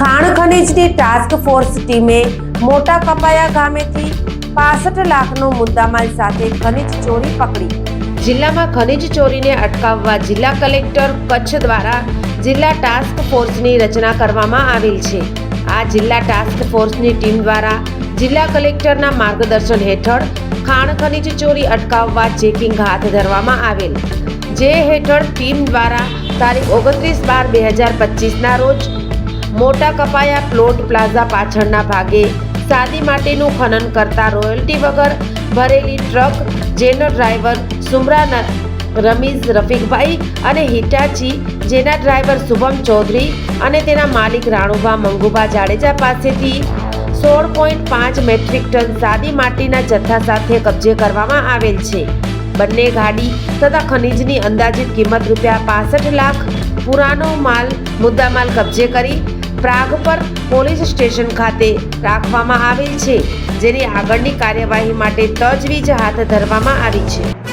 ખાણ ખનીજની task force ટીમે મોટા કપાયા ગામેથી પાસઠ લાખનો મુદ્દામાલ સાથે ખનીજ ચોરી પકડી. જિલ્લામાં ખનીજ ચોરીને અટકાવવા જિલ્લા કલેક્ટર કચ્છ દ્વારા જિલ્લા ટાસ્ક ફોર્સની રચના કરવામાં આવેલ છે. આ જિલ્લા ટાસ્ક ફોર્સની ટીમ દ્વારા જિલ્લા કલેક્ટરના માર્ગદર્શન હેઠળ ખાણ ખનીજ ચોરી અટકાવવા ચેકિંગ હાથ ધરવામાં આવેલ. જે હેઠળ ટીમ દ્વારા તારીખ ઓગણત્રીસ બાર બે હજાર પચીસના રોજ મોટા કપાયા પ્લોટ પ્લાઝા પાછળના ભાગે. સાદી માટીનું ખનન કરતા રોયલ્ટી વગર ભરેલી ટ્રક, જેનો ડ્રાઈવર સુમરા રમીઝ રફીકભાઈ અને હિટાચી, જેના ડ્રાઈવર શુભમ ચૌધરી અને તેના માલિક રાણુભા મંગુભા જાડેજા પાસેથી સોળ પોઈન્ટ પાંચ મેટ્રિક ટન સાદી માટીના જથ્થા સાથે કબજે કરવામાં આવેલ છે. બંને ગાડી તથા ખનીજની અંદાજિત કિંમત રૂપિયા પાસઠ લાખ પુરાનો માલ, મુદ્દામાલ કબજે કરી પ્રાગપર પોલીસ સ્ટેશન ખાતે રાખવામાં આવેલ છે, જેની આગળની કાર્યવાહી માટે તજવીજ હાથ ધરવામાં આવી છે.